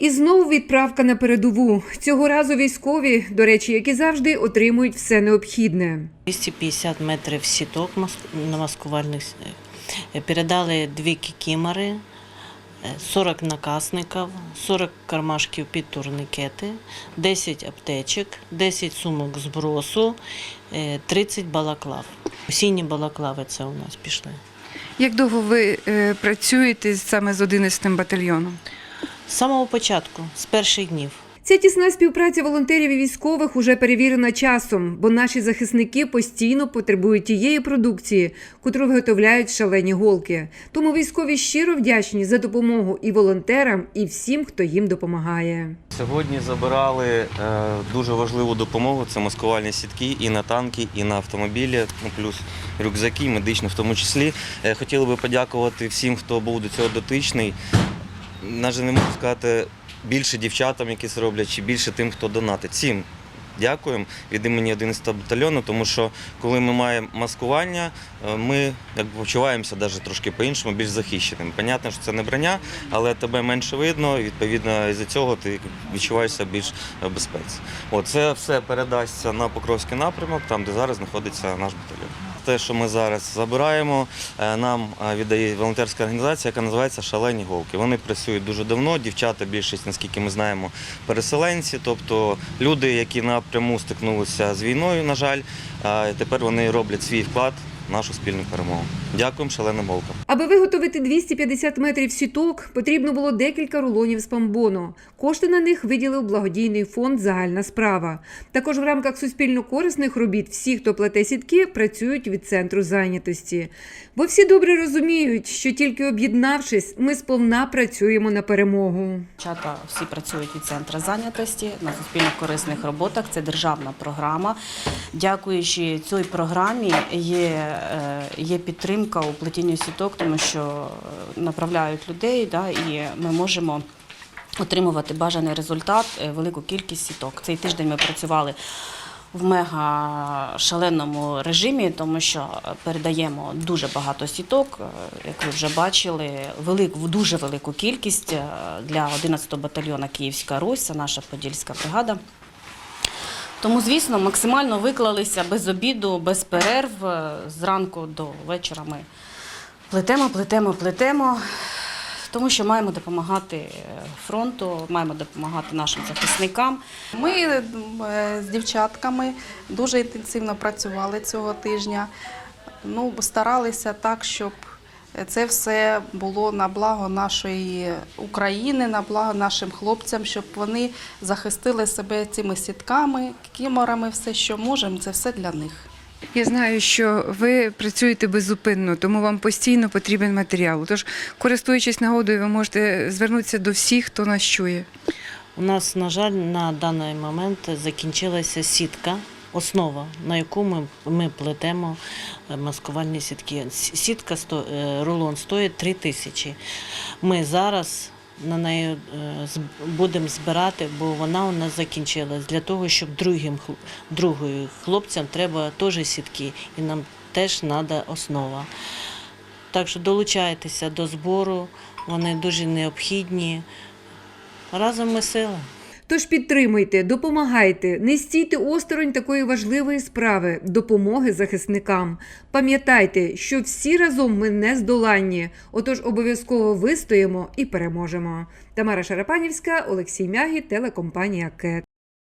І знову відправка на передову. Цього разу військові, до речі, як і завжди, отримують все необхідне. 250 метрів сіток маскувальних е, передали дві кікімори, е, 40 накасників, 40 кармашків під турникети, 10 аптечок, 10 сумок збросу, е, 30 балаклав. Осінні балаклави це у нас пішли. Як довго ви е, працюєте саме з 11 батальйоном? З самого початку, з перших днів. Ця тісна співпраця волонтерів і військових уже перевірена часом, бо наші захисники постійно потребують тієї продукції, котру виготовляють шалені голки. Тому військові щиро вдячні за допомогу і волонтерам, і всім, хто їм допомагає. Сьогодні забирали е, дуже важливу допомогу. Це маскувальні сітки і на танки, і на автомобілі, ну плюс рюкзаки, медичні в тому числі. Е, хотіли би подякувати всім, хто був до цього дотичний. Навіть не можу сказати більше дівчатам, які це роблять, чи більше тим, хто донатить. Всім дякуємо від імені 11 батальйону, тому що коли ми маємо маскування, е, ми як почуваємося навіть трошки по-іншому, більш захищеним. Понятно, що це не броня, але тебе менше видно, і відповідно із-за цього ти відчуваєшся більш е, безпеці. От, це все передасться на Покровський напрямок, там де зараз знаходиться наш батальйон. Те, що ми зараз забираємо, е, нам е, віддає волонтерська організація, яка називається Шалені голки. Вони працюють дуже давно. Дівчата, більшість, наскільки ми знаємо, переселенці, тобто люди, які напряму стикнулися з війною, на жаль, е, тепер вони роблять свій вклад нашу спільну перемогу. Дякуємо шаленим голкам. Аби виготовити 250 метрів сіток, потрібно було декілька рулонів з памбону. Кошти на них виділив благодійний фонд Загальна справа. Також в рамках суспільно-корисних робіт всі, хто плете сітки, працюють від центру зайнятості. Бо всі добре розуміють, що тільки об'єднавшись, ми сповна працюємо на перемогу. Дівчата всі працюють від центру зайнятості на суспільно-корисних роботах. Це державна програма. Дякуючи цій програмі, є, є підтримка у плетінні сіток, тому що е, направляють людей, да, і ми можемо отримувати бажаний результат, е, велику кількість сіток. Цей тиждень ми працювали в мега шаленому режимі, тому що передаємо дуже багато сіток, е, як ви вже бачили, велику, дуже велику кількість е, для 11-го батальйону Київська Русь, це наша подільська бригада. Тому, звісно, максимально виклалися без обіду, без перерв. е, Зранку до вечора ми плетемо, плетемо, плетемо. Тому що маємо допомагати е, фронту, маємо допомагати нашим захисникам. Ми е, з дівчатками дуже інтенсивно працювали цього тижня. Ну, старалися так, щоб це все було на благо нашої України, на благо нашим хлопцям, щоб вони захистили себе цими сітками, кіморами, все, що можемо, це все для них. Я знаю, що ви працюєте беззупинно, тому вам постійно потрібен матеріал. Тож, користуючись нагодою, ви можете звернутися до всіх, хто нас чує. У нас, на жаль, на даний момент закінчилася сітка, основа, на яку ми, ми плетемо е, маскувальні сітки. Сітка е, рулон стоїть 3 тисячі. Ми зараз на неї е, будемо збирати, бо вона у нас закінчилась. Для того, щоб другим другою хлопцям треба теж сітки, і нам теж треба основа. Так що долучайтеся до збору, вони дуже необхідні. Разом ми сила. Тож підтримуйте, допомагайте, не стійте осторонь такої важливої справи допомоги захисникам. Пам'ятайте, що всі разом ми не здоланні, отож обов'язково вистоїмо і переможемо. Тамара Шарапанівська, Олексій Мягі, телекомпанія КЕТ.